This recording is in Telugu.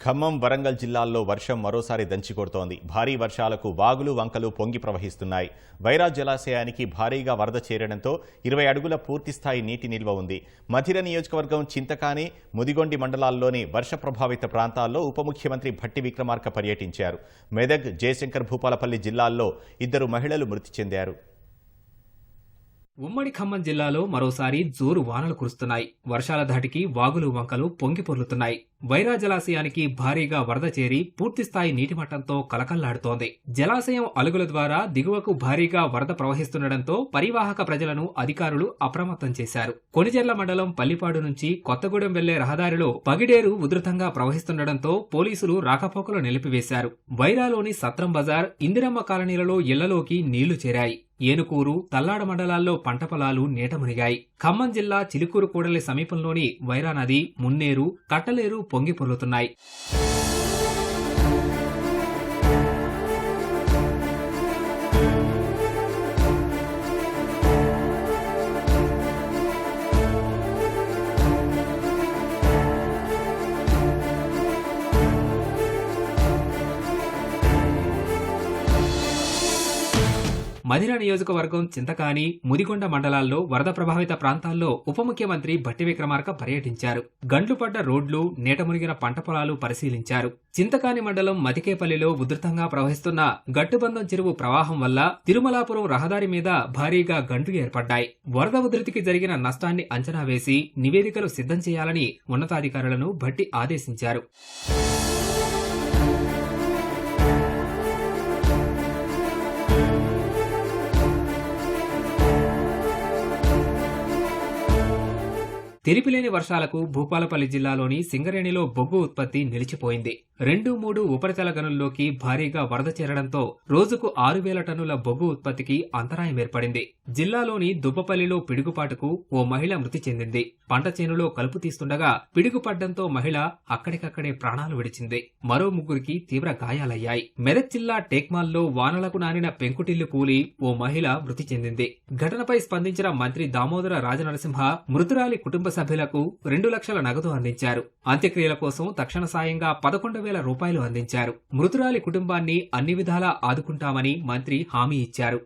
ఖమ్మం వరంగల్ జిల్లాల్లో వర్షం మరోసారి దంచికొడుతోంది భారీ వర్షాలకు వాగులు వంకలు పొంగి ప్రవహిస్తున్నాయి. వైరా జలాశయానికి భారీగా వరద చేరడంతో ఇరవై అడుగుల పూర్తిస్థాయి నీటి నిల్వ ఉంది. మధిర నియోజకవర్గం చింతకాని ముదిగొండి మండలాల్లోని వర్ష ప్రభావిత ప్రాంతాల్లో ఉప ముఖ్యమంత్రి భట్టి విక్రమార్క పర్యటించారు. మెదక్ జయశంకర్ భూపాలపల్లి జిల్లాల్లో ఇద్దరు మహిళలు మృతి చెందారు. ఉమ్మడి ఖమ్మం జిల్లాలో మరోసారి జోరు వానలు కురుస్తున్నాయి. వర్షాల ధాటికి వాగులు వంకలు పొంగి పొర్లుతున్నాయి. వైరా జలాశయానికి భారీగా వరద చేరి పూర్తిస్థాయి నీటి మట్టంతో కలకల్లాడుతోంది. జలాశయం అలుగుల ద్వారా దిగువకు భారీగా వరద ప్రవహిస్తుండటంతో పరివాహక ప్రజలను అధికారులు అప్రమత్తం చేశారు. కొనిజెర్ల మండలం పల్లిపాడు నుంచి కొత్తగూడెం వెళ్ళే రహదారిలో పగిడేరు ఉధృతంగా ప్రవహిస్తుండటంతో పోలీసులు రాకపోకలు నిలిపివేశారు. వైరాలోని సత్రం బజార్ ఇందిరమ్మ కాలనీలలో ఇళ్ళలోకి నీళ్ళు చేరాయి. ఏనుకూరు తల్లాడ మండలాల్లో పంట పొలాలు నీట మునిగాయి. ఖమ్మం జిల్లా చిలుకూరు కూడలి సమీపంలోని వైరా నది మున్నేరు కట్టలేరు పొంగి పొర్లుతున్నాయి. మధిర నియోజకవర్గం చింతకాని ముదిగొండ మండలాల్లో వరద ప్రభావిత ప్రాంతాల్లో ఉప ముఖ్యమంత్రి భట్టి విక్రమార్క పర్యటించారు. గండ్లు పడ్డ రోడ్లు నీట మునిగిన పంట పొలాలు పరిశీలించారు. చింతకాని మండలం మతికేపల్లిలో ఉధృతంగా ప్రవహిస్తున్న గట్టుబంధం చెరువు ప్రవాహం వల్ల తిరుమలాపురం రహదారి మీద భారీగా గంట్లు ఏర్పడ్డాయి. వరద ఉధృతికి జరిగిన నష్టాన్ని అంచనా వేసి నివేదికలు సిద్ధం చేయాలని ఉన్నతాధికారులను భట్టి ఆదేశించారు. తెరిపిలేని వర్షాలకు భూపాలపల్లి జిల్లాలోని సింగరేణిలో బొగ్గు ఉత్పత్తి నిలిచిపోయింది. రెండు మూడు ఉపరితల గనుల్లోకి భారీగా వరద చేరడంతో రోజుకు ఆరు వేల టన్నుల బొగ్గు ఉత్పత్తికి అంతరాయం ఏర్పడింది. జిల్లాలోని దుబ్బపల్లిలో పిడుగుపాటుకు ఓ మహిళ మృతి చెందింది. పంట చేనులో కలుపు తీస్తుండగా పిడుగుపడ్డంతో మహిళ అక్కడికక్కడే ప్రాణాలు విడిచింది. మరో ముగ్గురికి తీవ్ర గాయాలయ్యాయి. మెదక్ జిల్లా టేక్మాల్లో వానలకు నానిన పెంకుటిల్లు కూలి ఓ మహిళ మృతి చెందింది. ఘటనపై స్పందించిన మంత్రి దామోదర రాజనరసింహ మృతురాలి కుటుంబ సభ్యులకు రెండు లక్షల నగదు అందించారు. అంత్యక్రియల కోసం తక్షణ సాయంగా పదకొండు వేల రూపాయలు అందించారు. మృతురాలి కుటుంబాన్ని అన్ని విధాలా ఆదుకుంటామని మంత్రి హామీ ఇచ్చారు.